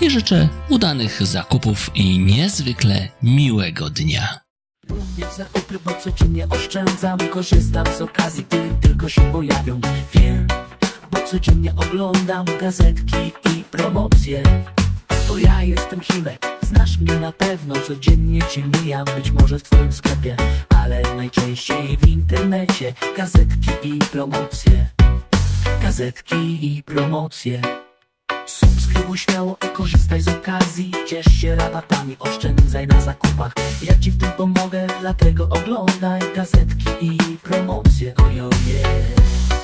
i życzę udanych zakupów i niezwykle miłego dnia. Lubię zakupy, bo codziennie oszczędzam. Korzystam z okazji, gdy tylko się pojawią. Wiem, bo codziennie oglądam gazetki i promocje. To ja jestem Himek, znasz mnie na pewno. Codziennie cię mijam, być może w twoim sklepie Ale najczęściej w internecie. Gazetki i promocje. Gazetki i promocje Subskrybuj śmiało i korzystaj z okazji. Ciesz się rabatami, oszczędzaj na zakupach. Ja ci w tym pomogę, dlatego oglądaj gazetki i promocje. Ojoje Gazetki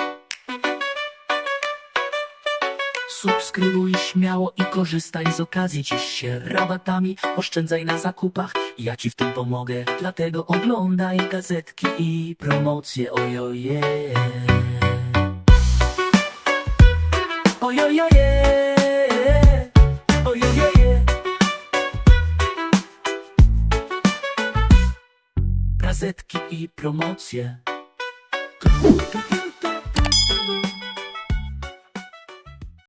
Subskrybuj śmiało i korzystaj z okazji. Ciesz się rabatami, oszczędzaj na zakupach. Ja ci w tym pomogę, dlatego oglądaj gazetki i promocje. Ojoje Ojojoje Ojojoje Gazetki i promocje